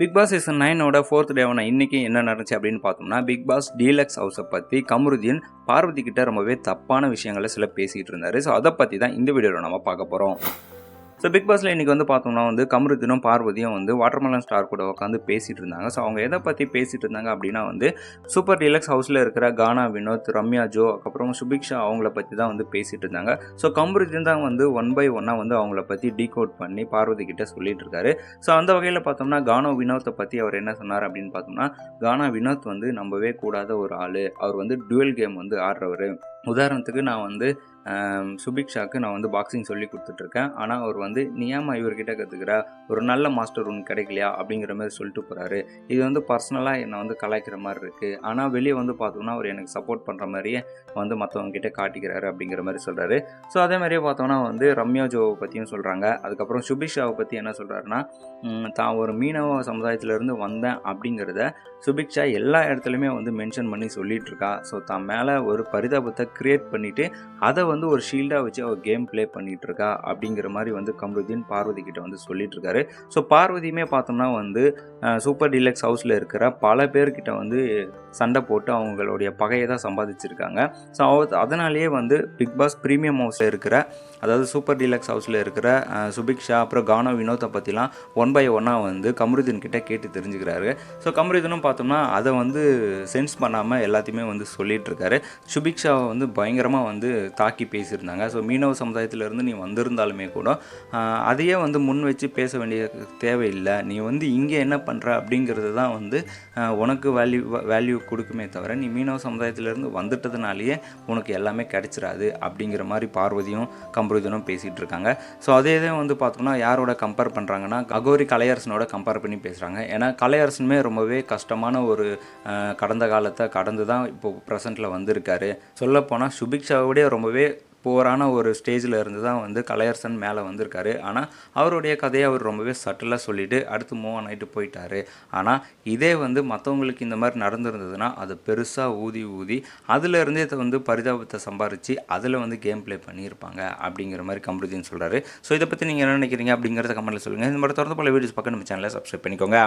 Big Boss season நைனோட fourth டேவான இன்றைக்கி என்ன நடந்துச்சு அப்படின்னு பார்த்தோம்னா பிக் பாஸ் டீலக்ஸ் ஹவுஸை பற்றி கமருதீன் பார்வதி கிட்ட ரொம்பவே தப்பான விஷயங்களை சில பேசிகிட்டு இருந்தார். ஸோ அதை பற்றி தான் இந்த வீடியோவில் நம்ம பார்க்க போகிறோம் ஸோ பிக் பாஸில் இன்றைக்கி வந்து பார்த்தோம்னா வந்து கமருத்தினும் பார்வதியும் வந்து வாட்டர்மெலன் ஸ்டார் கூட உட்காந்து பேசிகிட்டு இருந்தாங்க. ஸோ அவங்க எதை பற்றி பேசிகிட்டு இருந்தாங்க அப்படின்னா வந்து சூப்பர் டீலக்ஸ் ஹவுஸில் இருக்கிற கானா வினோத் ரம்யா ஜோ அப்புறம் சுபிக்ஷா அவங்கள பற்றி தான் வந்து பேசிகிட்டு இருந்தாங்க. ஸோ கமருத்தின் தான் வந்து ஒன் பை ஒன்னாக வந்து அவங்கள பற்றி டீகோட் பண்ணி பார்வதி கிட்ட சொல்லிட்டு இருக்காரு. ஸோ அந்த வகையில் பார்த்தோம்னா கானோ வினோத்தை பற்றி அவர் என்ன சொன்னார் அப்படின்னு பார்த்தோம்னா கானா வினோத் வந்து நம்பவே கூடாத ஒரு ஆள். அவர் வந்து டுவெல் கேம் வந்து ஆடுறவர். உதாரணத்துக்கு நான் வந்து சுபிக்ஷாவுக்கு சுபிக்ஷாக்கு நான் வந்து பாக்ஸிங் சொல்லி கொடுத்துட்ருக்கேன். ஆனால் அவர் வந்து நீ ஏமா இவர்கிட்ட கற்றுக்கிற ஒரு நல்ல மாஸ்டர் ஒன்று கிடைக்கலையா? அப்படிங்கிற மாதிரி சொல்லிட்டு போகிறாரு இது வந்து பர்சனலாக என்னை வந்து கலாய்க்கிற மாதிரி இருக்குது ஆனால் வெளியே வந்து பார்த்தோம்னா அவர் எனக்கு சப்போர்ட் பண்ணுற மாதிரியே வந்து மற்றவங்ககிட்ட காட்டிக்கிறாரு அப்படிங்கிற மாதிரி சொல்கிறாரு ஸோ அதே மாதிரியே பார்த்தோம்னா வந்து ரம்யா ஜோவை பற்றியும் சொல்கிறாங்க அதுக்கப்புறம் சுபிக்ஷாவை பற்றி என்ன சொல்கிறாருன்னா தான் ஒரு மீனவ சமுதாயத்திலேருந்து வந்தேன் அப்படிங்கிறத சுபிக்ஷா எல்லா இடத்துலையுமே வந்து மென்ஷன் பண்ணி சொல்லிகிட்ருக்கா ஸோ தான் மேலே ஒரு பரிதாபத்தை கிரியேட் பண்ணிவிட்டு அதை வந்து ஒரு ஷீல்டாக வச்சு அவர் கேம் ப்ளே பண்ணிகிட்ருக்கா இருக்கா அப்படிங்கிற மாதிரி வந்து கமருதீன் பார்வதி கிட்ட வந்து சொல்லிட்டு இருக்காரு ஸோ பார்வதியுமே பார்த்தோம்னா வந்து சூப்பர் டீலக்ஸ் ஹவுஸில் இருக்கிற பல பேர்கிட்ட வந்து சண்டை போட்டு அவங்களுடைய பகையை தான் சம்பாதிச்சிருக்காங்க. ஸோ அதனாலேயே வந்து பிக் பாஸ் ப்ரீமியம் ஹவுஸில் இருக்கிற அதாவது சூப்பர் டீலக்ஸ் ஹவுஸில் இருக்கிற சுபிக்ஷா அப்புறம் கானோ வினோத்தை பற்றிலாம் ஒன் பை ஒன்னாக வந்து கமருதீன் கிட்ட கேட்டு தெரிஞ்சுக்கிறாரு. ஸோ கமருதீனும் பார்த்தோம்னா அதை வந்து சென்ஸ் பண்ணாமல் எல்லாத்தையுமே வந்து சொல்லிகிட்ருக்காரு சுபிக்ஷாவை வந்து வந்து பயங்கரமாக வந்து தாக்கி பேசியிருந்தாங்க. ஸோ மீனவ சமுதாயத்திலேருந்து நீ வந்திருந்தாலுமே கூட அதையே வந்து முன் வச்சு பேச வேண்டிய தேவையில்லை. நீ வந்து இங்கே என்ன பண்ணுற அப்படிங்கிறது தான் வந்து உனக்கு வேல்யூ வேல்யூ கொடுக்குமே தவிர நீ மீனவ சமுதாயத்திலேருந்து வந்துட்டதுனாலேயே உனக்கு எல்லாமே கிடச்சிடாது அப்படிங்கிற மாதிரி பார்வதியும் கம்பருதனும் பேசிகிட்டு இருக்காங்க. ஸோ அதே தான் வந்து பார்த்தோம்னா யாரோட கம்பேர் பண்ணுறாங்கன்னா அகோரி கலையரசனோட கம்பேர் பண்ணி பேசுகிறாங்க ஏன்னா கலையரசனுமே ரொம்பவே கஷ்டமான ஒரு கடந்த காலத்தை கடந்து தான் இப்போ ப்ரெசண்ட்டில் வந்திருக்காரு. சொல்லப்போனால் சுபிக்ஷாவோடய ரொம்பவே போரான ஒரு ஸ்டேஜில் இருந்து தான் வந்து கலையரசன் மேலே வந்திருக்காரு. ஆனால் அவருடைய கதையை அவர் ரொம்பவே சட்டிலாக சொல்லிவிட்டு அடுத்து மூவ் ஆன் ஆகிட்டு போயிட்டாரு. ஆனால் இதே வந்து மற்றவங்களுக்கு இந்த மாதிரி நடந்திருந்ததுன்னா அது பெருசாக ஊதி ஊதி அதுல இருந்தே இதை வந்து பரிதாபத்தை சம்பாரித்து அதில் வந்து கேம் ப்ளே பண்ணியிருப்பாங்க அப்படிங்கிற மாதிரி கமருதீன் சொல்கிறாரு ஸோ இதை பற்றி நீங்கள் என்ன நினைக்கிறீங்க அப்படிங்கிறத கமெண்ட்டில் சொல்லுங்கள் இந்த மாதிரி தொடர்ந்து பல வீடியோஸ் பக்கம் நம்ம சேனலை சப்ஸ்கிரைப் பண்ணிக்கோங்க.